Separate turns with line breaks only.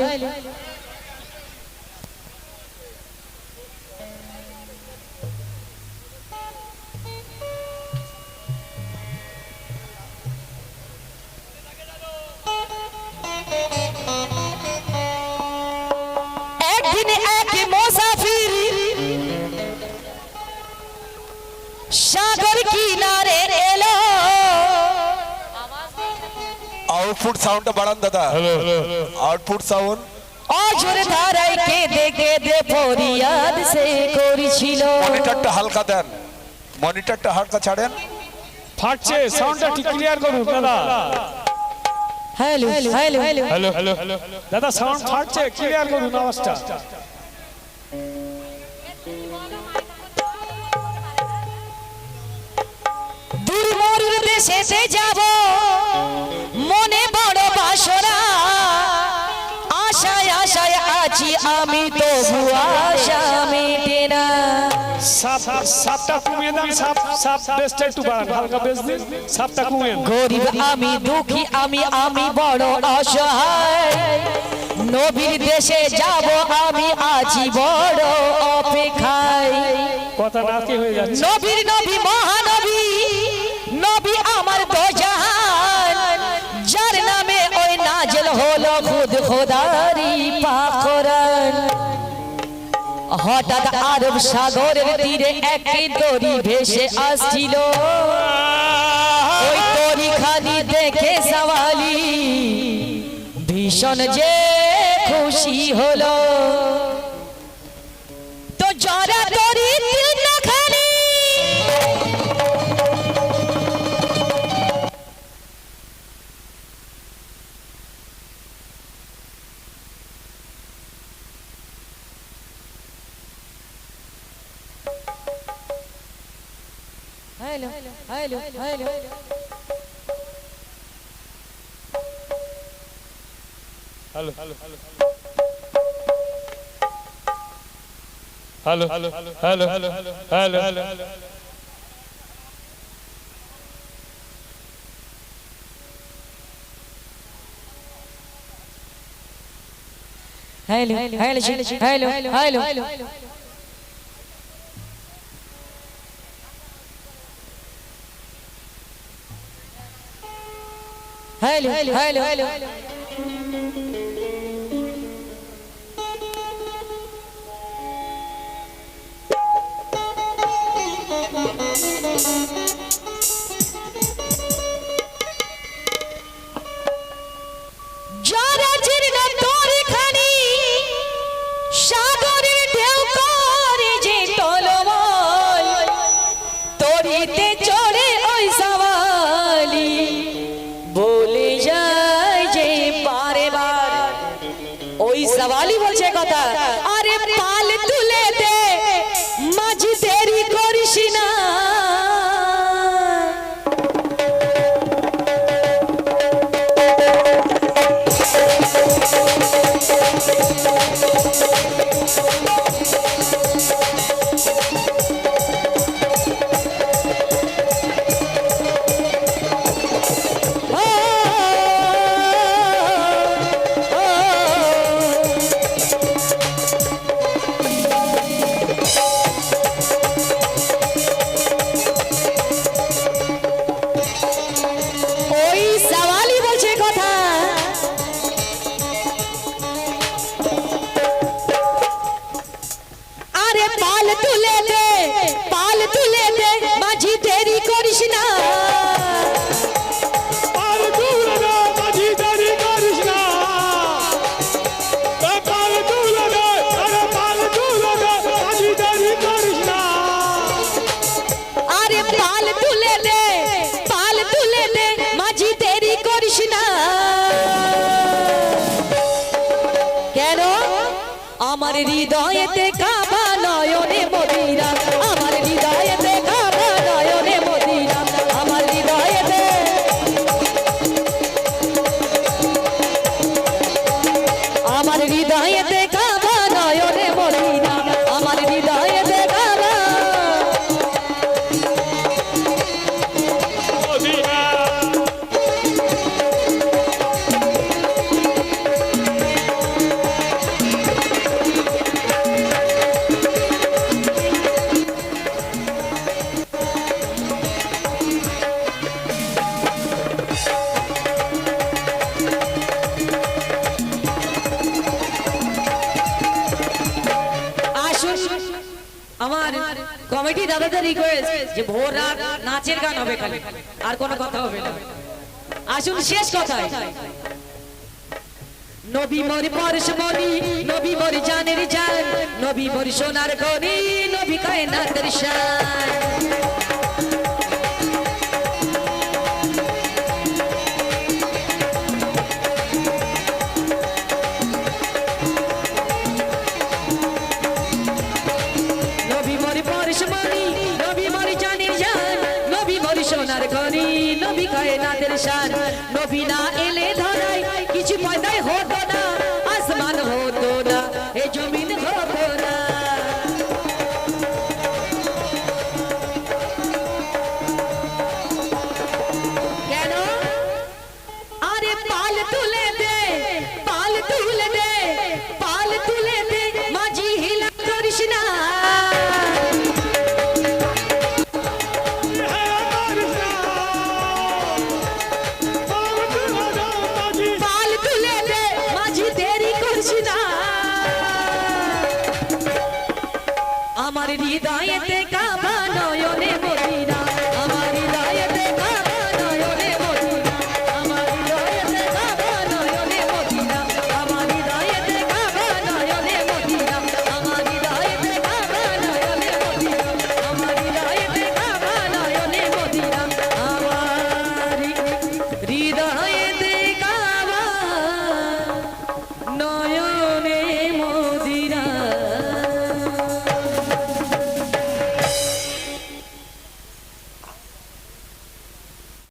غالي
output সাউন্ডটা বাড়ান দাদা। আউটপুট সাউন্ড
অজর ধারায় কেঁদে কেঁদে ফরিয়াদ সে করেছিল।
মনিটরটা হালকা দেন। মনিটরটা হালকা ছাড়েন।
ফাটছে সাউন্ডটা ঠিক ক্লিয়ার করুন দাদা।
Hello hello hello.
হ্যালো। দাদা সাউন্ড ফাটছে ক্লিয়ার করুন আওয়াজটা।
দূর মরুর দেশেতে যাব। আমি তবু আশা মেটে না
সাপ সাপটা কমিয়ে দেন সাপ সাপ বেসটা একটু বাড়ান হালকা বেস দিন সাপটা কমিয়ে
গরিব আমি দুঃখী আমি আমি বড় অসহায়। নবীর দেশে যাব আমি আছি বড় অপেক্ষায়
কথা নাতি হয়ে যাচ্ছে?
নবীর নবী হঠাৎ আরব সাগরের তীরে একটি দড়ি ভেসে আসছিল। ওই দড়ি খালি দেখে সওয়ালি ভীষণ যে খুশি হলো। Hello hello hello
hello hello hello hello hello hello hello
hello hello hello hello hello hello hello hello ওই সওয়ালি বলছে কথা। আরে পাল তুলে দে মাঝি দেরি করিস না। পাল তুলে দে পাল তুলে দে মাঝি দেরি করিস না।
আর তুলে
我也是 কমিটি দাদাদের রিকোয়েস্ট যে ভোর রাত নাচের গান হবে খালি। আর কোনো কথা হবে না। আসুন শেষ কথা নবী মরি পরশ মরি নবী মরি জানের জান, নবী মরি সোনার গনি, নবী কায়নাতের শান। সোনার গনি নবী কায়নাতের সার নবী না এলে ধরাই হৃদয়েতে কা